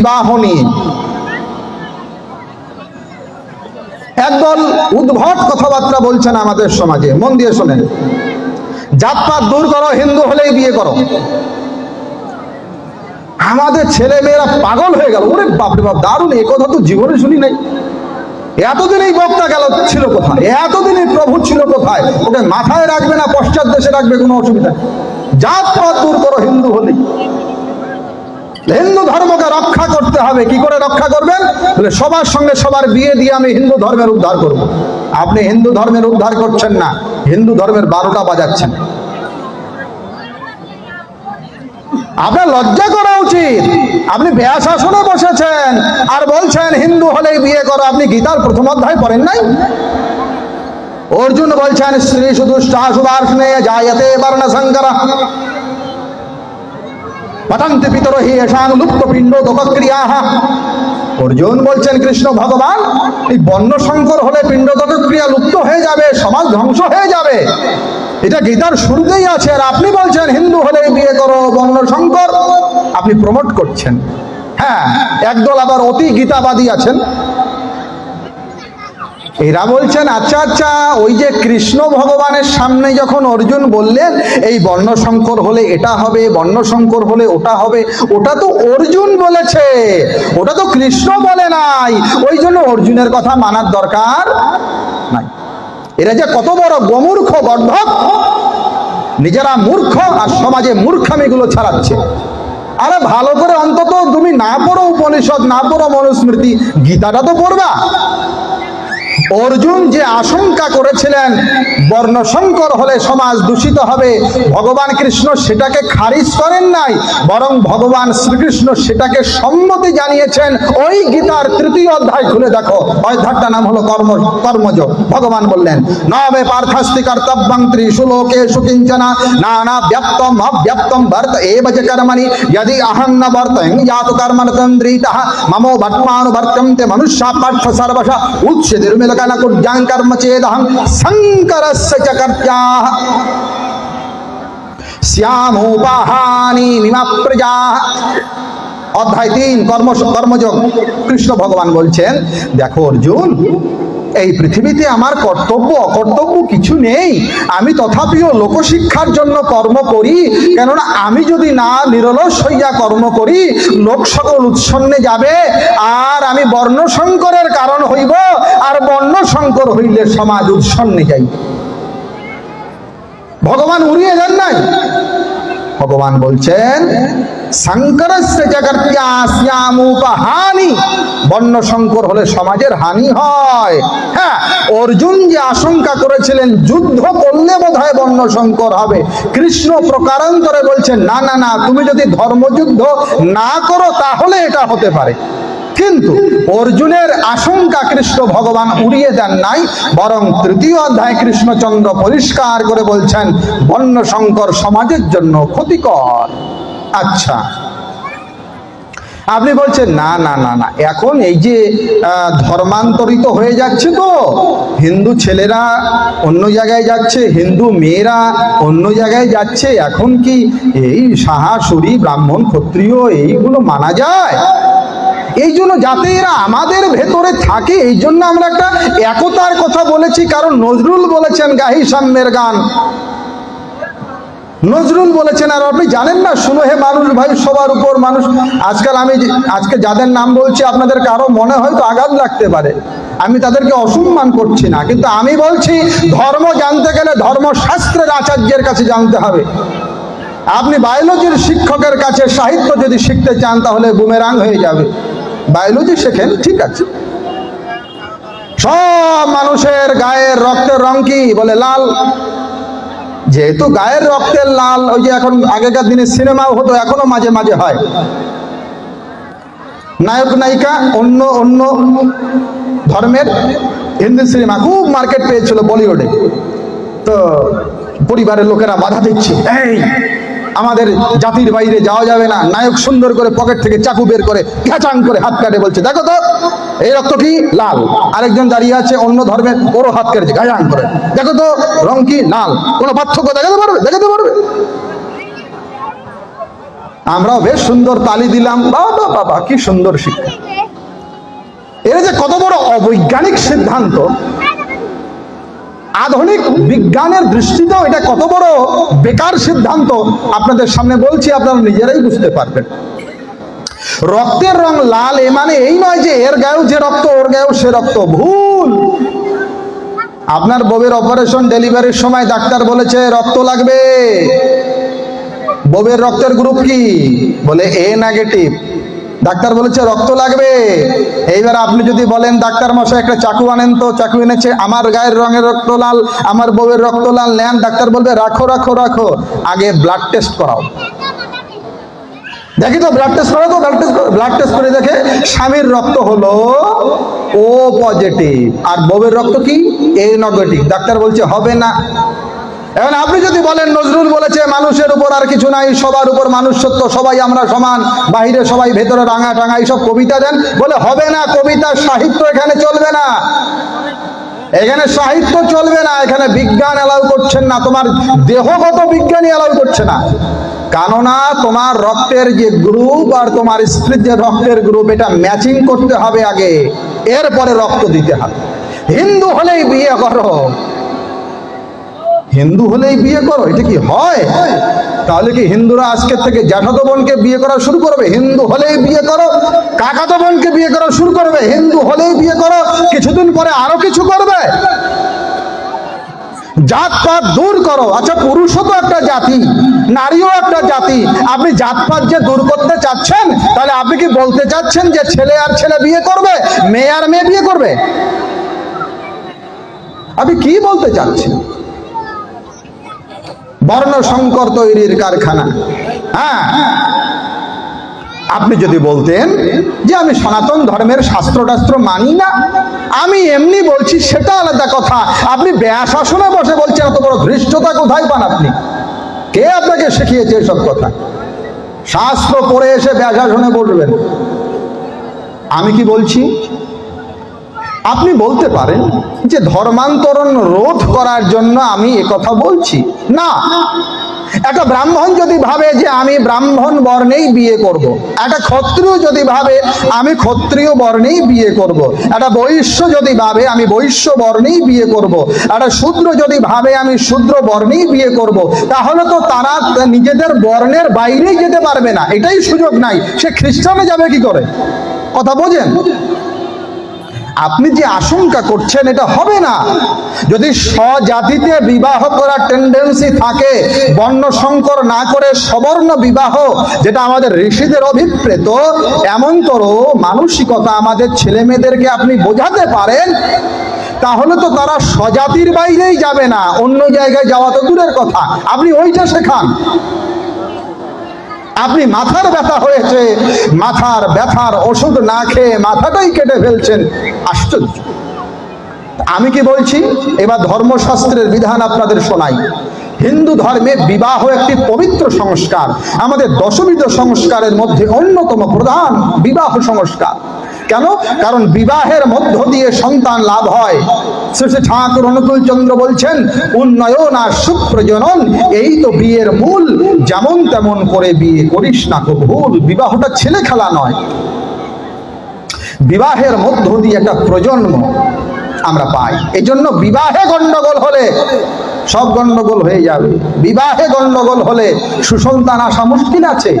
বিবাহ নিয়ে একদল উদ্ভট কথাবার্তা বলছেন আমাদের সমাজে, মন দিয়ে শোনেন। জাতপাত দূর করো, হিন্দু হলেই বিয়ে করো। আমাদের ছেলে মেয়েরা পাগল হয়ে গেল। ওরে বাপরে বাপ, দারুণ, এ কথা তো জীবনে শুনি নাই। এতদিন এই বক্তা গেল ছিল কোথায়? এতদিন এই প্রভু ছিল কোথায়? ওকে মাথায় রাখবে না পশ্চাৎ দেশে রাখবে, কোনো অসুবিধা নেই। জাত দূর করো, হিন্দু হলেই। হিন্দু ধর্মকে রক্ষা করতে হবে, কি করে রক্ষা করবেন? সবার সঙ্গে সবার বিয়ে দিয়ে আমি হিন্দু ধর্মের উদ্ধার করব। আপনি হিন্দু ধর্মের উদ্ধার করছেন না, হিন্দু ধর্মের বারোটা বাজাচ্ছেন। আপনার লজ্জা করা উচিত। আপনি ব্যাস আসনে বসেছেন আর বলছেন, হিন্দু হলেই বিয়ে করো। আপনি গীতার প্রথম অধ্যায় পড়েন নাই? অর্জুন বলছেন স্ত্রী শুধু সুভাষণে জায়তে বর্ণ সংকরা পতন্তি পিতর হি এসাং লুপ্ত পিণ্ড দোপক্রিয়া অর্জুন বলছেন, কৃষ্ণ ভগবান, এই বন্য শঙ্কর হলে পিণ্ড দোকক্রিয়া লুপ্ত হয়ে যাবে, সমাজ ধ্বংস হয়ে যাবে। এটা গীতার শুরুতেই আছে, আর আপনি বলছেন, হিন্দু হলে বিয়ে করো বন্য শঙ্কর। আপনি প্রমোট করছেন। হ্যাঁ একদল আবার অতি গীতাবাদী আছেন। এরা বলছেন আচ্ছা আচ্ছা ওই যে কৃষ্ণ ভগবানের সামনে যখন অর্জুন বললেন, এই বর্ণশঙ্কর হলে এটা হবে, বর্ণশঙ্কর হলে ওটা হবে, ওটা তো অর্জুন বলেছে, ওটা তো কৃষ্ণ বলে নাই, ওই জন্য অর্জুনের কথা মানার দরকার নাই। এরা যে কত বড় গমূর্খ গর্ধক নিজেরা মূর্খ, আর সমাজে মূর্খামিগুলো ছাড়াচ্ছে। আরে ভালো করে অন্তত তুমি না পড়ো উপনিষদ, না পড়ো মনুস্মৃতি, গীতাটা তো পড়বা। অর্জুন যে আশঙ্কা করেছিলেন বর্ণশঙ্কর হলে সমাজ দূষিত হবে। ভগবান কৃষ্ণ সেটাকে খারিজ করেন নাই, বরং ভগবান শ্রীকৃষ্ণ সেটাকে সম্মতি জানিয়েছেন। ওই গীতার তৃতীয় অধ্যায় খুলে দেখো। অধ্যায়টা নাম হলো কর্ম কর্মজ ভগবান বললেন, নবে পার্থাস্তি কর্তব্যং ত্রিশু লোকেশু কিঞ্চনা নানা ব্যক্তম অব্যক্তম ভর্ত এবচ কর্মণি, যদি আহং ন বর্তং জাত কর্মনতন্দ্রিতঃ মম ভট্মানুভর্তম ভর্তন্তে মনুষ্যা পার্থ সর্বশ উচ্চ নির্মিলকানকুট্যাং কর্মচেদহং সংকর शङ्करस्य च कर्त्याः শ্যামোপাহানি মিমা প্রজা অধ্যায় তিন কর্ম কর্মযোগ কৃষ্ণ ভগবান বলছেন দেখো অর্জুন এই পৃথিবীতে আমার কর্তব্য অকর্তব্য কিছু নেই আমি তথাপিও লোকশিক্ষার জন্য কর্ম করি কেননা আমি যদি না নিরলস হইয়া কর্ম করি লোক সকল উৎসন্নে যাবে আর আমি বর্ণশঙ্করের কারণ হইব বর্ণশঙ্কর হইলে সমাজ উৎসন্নে যাই। ভগবান উড়িয়ে যান নাই। ভগবান বলছেন শঙ্কর হলে সমাজের হানি হয়। হ্যাঁ অর্জুন যে আশঙ্কা করেছিলেন, যুদ্ধ করলে বোধ হয় শঙ্কর হবে। কৃষ্ণ প্রকারান্তরে বলছেন, না না না, তুমি যদি ধর্মযুদ্ধ না করো, তাহলে এটা হতে পারে। কিন্তু অর্জুনের আশঙ্কা কৃষ্ণ ভগবান উড়িয়ে দেন নাই, বরং তৃতীয় অধ্যায় কৃষ্ণচন্দ্র পরিষ্কার করে বলছেন, বন্য শঙ্কর সমাজের জন্য ক্ষতিকর। আচ্ছা। আপনি বলছেন, না না না না, এখন এই যে ধর্মান্তরিত হয়ে যাচ্ছে তো, হিন্দু ছেলেরা অন্য জায়গায় যাচ্ছে, হিন্দু মেয়েরা অন্য জায়গায় যাচ্ছে, এখন কি এই সাহা, সুরি, ব্রাহ্মণ, ক্ষত্রিয় এইগুলো মানা যায়? এই জন্য যাতে এরা আমাদের ভেতরে থাকে এই জন্য আমরা একটা একতার কথা বলেছি, কারণ নজরুল বলেছেন গাহি সাম্যের গান। নজরুল বলেছেন, আর আপনি জানেন না, শুনো হে মানুষ ভাই, সবার উপর মানুষ। আজকাল আমি আজকে যাদের নাম বলছি আপনাদের কারও মনে হয়তো আঘাত লাগতে পারে। আমি তাদেরকে অসম্মান করছি না, কিন্তু আমি বলছি, ধর্ম জানতে গেলে ধর্মশাস্ত্রের আচার্যের কাছে জানতে হবে। আপনি বায়োলজির শিক্ষকের কাছে সাহিত্য যদি শিখতে চান, তাহলে বুমেরাং হয়ে যাবে। বায়োলজি শেখেন, ঠিক আছে। সব মানুষের গায়ের রক্তের রং কি? বলে লাল। যেহেতু গায়ের রক্তের লাল, ওই যে এখন আগেকার দিনে সিনেমাও হতো, এখনও মাঝে মাঝে হয়। নায়ক, নায়িকা, অন্য অন্য ধর্মের হিন্দি সিনেমা খুব মার্কেট পেয়েছিল বলিউডে। তো পরিবারের লোকেরা বাধা দিচ্ছে। এই আমাদের জাতির বাইরে যাওয়া যাবে না। নায়ক সুন্দর করে পকেট থেকে চাকু বের করে ঘ্যাচাং করে হাত কাটে বলছে, দেখো তো, এই রক্ত কি? লাল। আরেকজন দাঁড়িয়ে আছে, অন্য ধর্মের, ওরও হাত কেটেছে ঘ্যাচাং করে। দেখো তো, রং কি? লাল। কোনো পার্থক্য দেখাতে পারবে? দেখাতে পারবে? আমরাও বেশ সুন্দর তালি দিলাম। বাবা বাবা, কি সুন্দর শিক্ষা। এরা যে কত বড় অবৈজ্ঞানিক সিদ্ধান্ত আধুনিক বিজ্ঞানের দৃষ্টিতেও এটা কত বড় বেকার সিদ্ধান্ত? আপনাদের সামনে বলছি, আপনারা নিজেরাই বুঝতে পারবেন। রক্তের রং লাল, এ মানে এই নয় যে এর গায়েও যে রক্ত, ওর গায়েও সে রক্ত। ভুল! আপনার বউয়ের অপারেশন ডেলিভারির সময় ডাক্তার বলেছে, রক্ত লাগবে। বউয়ের রক্তের গ্রুপ কি? বলে এ নেগেটিভ ডাক্তার বলেছে রক্ত লাগবে। এইবার আপনি যদি বলেন, ডাক্তার মশাই, একটা চাকু আনেন তো, চাকু এনেছে, আমার গায়ের রঙের রক্ত লাল, আমার বউয়ের রক্ত লাল, নেন। ডাক্তার বলবে, রাখো রাখো রাখো, আগে ব্লাড টেস্ট করাও। দেখি তো ব্লাড টেস্ট করো তো ব্লাড টেস্ট ব্লাড টেস্ট করে দেখে, স্বামীর রক্ত হলো ও পজিটিভ আর বউয়ের রক্ত কি? এ নেগেটিভ ডাক্তার বলছে, হবে না। এখন আপনি যদি বলেন, নজরুল বলেছে, মানুষের উপর আর কিছু নাই, সবার উপর মানুষ সত্য সবাই আমরা সমান, বাহিরে সবাই ভেতরে রাঙা টাঙা, এইসব কবিতা দেন। বলে, হবে না কবিতা সাহিত্য এখানে চলবে না। এখানে সাহিত্য চলবে না, এখানে বিজ্ঞান অ্যালাউ করছেন না, তোমার দেহগত বিজ্ঞানী অ্যালাউ করছে না। কেননা, তোমার রক্তের যে গ্রুপ আর তোমার স্ত্রীর যে রক্তের গ্রুপ, এটা ম্যাচিং করতে হবে আগে, এরপরে রক্ত দিতে হবে। হিন্দু হলেই বিয়ে করো। হিন্দু হলেই বিয়ে করো এটা কি হয়? তাহলে কি হিন্দুরা আজকের থেকে জ্যাঠাতো বোনকে বিয়ে করা শুরু করবে? হিন্দু হলেই বিয়ে করো কাকাতো বোনকে বিয়ে করা শুরু করবে হিন্দু হলেই বিয়ে করো কিছুদিন পরে আরও কিছু করবে। জাতপাত দূর করো। আচ্ছা পুরুষও তো একটা জাতি নারীও একটা জাতি। আপনি জাতপাত যে দূর করতে চাচ্ছেন তাহলে আপনি কি বলতে চাচ্ছেন যে ছেলে আর ছেলে বিয়ে করবে মেয়ে আর মেয়ে বিয়ে করবে? আপনি কি বলতে চাচ্ছেন? বর্ণ সংকর তৈরির কারখানা। হ্যাঁ? আপনি যদি বলতেন যে আমি সনাতন ধর্মের শাস্ত্র টাস্ত্র মানি না, আমি এমনি বলছি সেটা আলাদা কথা। আপনি ব্যাস আসনে বসে বলছেন, এত বড় ধৃষ্টতা কোথায় পান আপনি? কে আপনাকে শিখিয়েছে এসব কথা? শাস্ত্র পড়ে এসে ব্যাস আসনে আমি কি বলছি? আপনি বলতে পারেন যে ধর্মান্তরণ রোধ করার জন্য আমি কথা বলছি না একটা ব্রাহ্মণ যদি ভাবে যে আমি ব্রাহ্মণ বর্ণেই বিয়ে করব। একটা ক্ষত্রিয় যদি ভাবে আমি ক্ষত্রিয় বর্ণেই বিয়ে করব। একটা বৈশ্য যদি ভাবে আমি বৈশ্য বর্ণেই বিয়ে করব। একটা শূদ্র যদি ভাবে আমি শূদ্র বর্ণেই বিয়ে করব। তাহলে তো তারা নিজেদের বর্ণের বাইরেই যেতে পারবে না এটাই সুযোগ নাই সে খ্রিস্টানে যাবে কি করে কথা বোঝেন আপনি যে আশঙ্কা করছেন, এটা হবে না। যদি স্বজাতিতে বিবাহ করার টেন্ডেন্সি থাকে বর্ণ সংকর না করে সবর্ণ বিবাহ, যেটা আমাদের ঋষিদের অভিপ্রেত এমনতর মানসিকতা আমাদের ছেলে মেয়েদেরকে আপনি বোঝাতে পারেন, তাহলে তো তারা স্বজাতির বাইরেই যাবে না। অন্য জায়গায় যাওয়া তো দূরের কথা। আপনি ওইটা শেখান। আপনি মাথার ব্যথা হয়েছে, মাথার ব্যথার ওষুধ না খেয়ে মাথাটাই কেটে ফেলছেন। আশ্চর্য। আমি কি বলছি? এবার ধর্মশাস্ত্রের বিধান আপনাদের শোনাই। হিন্দু ধর্মে বিবাহ একটি পবিত্র সংস্কার। আমাদের দশবিধ সংস্কারের মধ্যে অন্যতম প্রধান বিবাহ সংস্কার। কেন? কারণ বিবাহের মধ্য দিয়ে সন্তান লাভ হয়। শ্রী ঠাকুর অনুকূল চন্দ্র বলছেন, উন্নয়ন আর সুপ্রজনন, এই তো বিয়ের মূল। যেমন তেমন করে বিয়ে করিস না খুব ভুল। বিবাহটা ছেলে খেলা নয়। বিবাহের মধ্য দিয়ে একটা প্রজন্ম আমরা পাই। এই জন্য বিবাহে গন্ডগোল হলে সব গন্ডগোল হয়ে যাবে। বিবাহে গন্ডগোল হলে সুসন্তান আসা মুশকিল আছে।